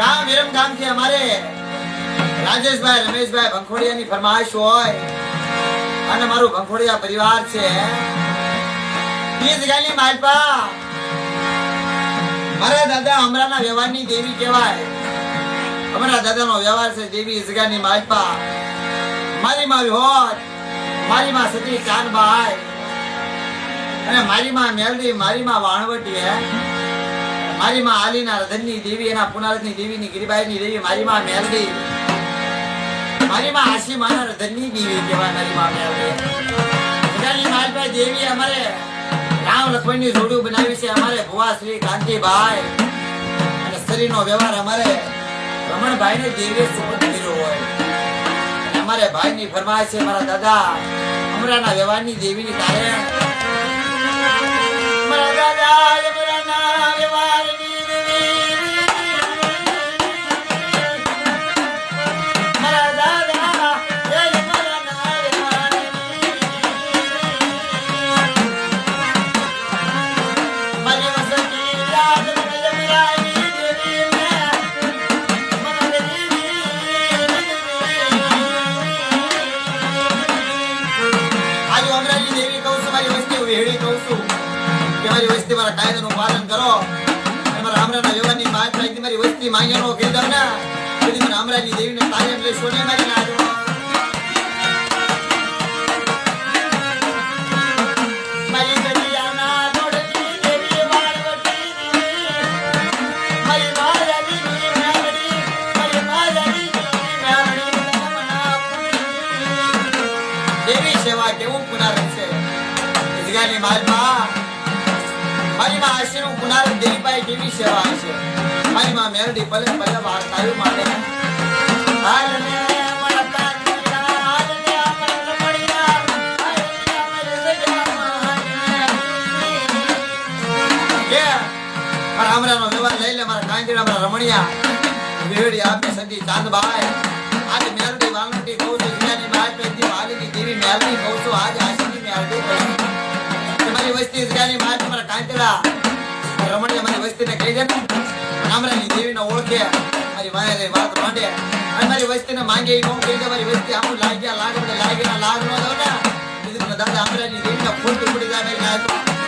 ગામ, વિરમ ગામથી અમારે રાજેશભાઈ, રમેશભાઈ ભંખોડિયાની ફરમાઈશ હોય. અને મારું ભંખોડિયા પરિવાર છે. જગ્યાની માલપા મારા દાદા અમરાના વ્યવહારની દેવી કહેવાય. અમારા દાદાનો વ્યવહાર છે દેવી જગાની માલપા મારી માં હોત મારી માં સતી ચાંદબાઈ અને મારી માં મેલડી, મારી માં વાણવટી હે. મારી માં આલીના રધનની દેવી, એના પુનારથની દેવીની ગિરિબાઈની દેવી, મારી માં મેલડી. મારી માં આશી માના રધનની દેવી કહેવાય મારી માં મેલડી. જગાની માલભાઈ દેવી અમારે રામ લક્ષ્મણની જોડું બનાવી છે, અમારે ભુવા શ્રી કાંતિભાઈ. અને શરીરનો વ્યવહાર અમારે રમણભાઈ ને દેવીએ સુપરત કર્યો હોય. અમારે ભાઈની ફરમાય છે, મારા દાદા, અમરાના વ્યવહારની દેવીની તારે મારા દાદા, અમરાના વ્યવહારની કહું છું. કે મારી વસ્તી મારા કાયદાનું પાલન કરો. મારા અમરાના વ્યવહારની માત રાખી મારી વસ્તી માંગ્યાનો કહી દઉં ના. તેથી મને અમરાની દેવીને લઈ સોને મારી જગ્યાની માલમાં મારી માં કુનાર દેવી પાસે કેવી સેવા છે. મારી માં મેલડી પલક પલે વાર્તાયું માટે હાલને કે મારા રમણીયા. વેડી આપે સદી ચાંદબાઈ. આજે મેરડી વાલંટી મારા કાંદીડા રમણીયા મારી વસ્તીને કહી દે ને આમરાની દેવીને ઓળખે મારી વાયા ગઈ વાત માંડે અને મારી વસ્તીને માંગે એ કહું કહી દે મારી વસ્તી આમ લાગ્યા લાગે લાગ્યા લાગ ન દો ને કીધું મને દાદા આમરાની દેવીને ફૂટ પડી જાય મારી લાગ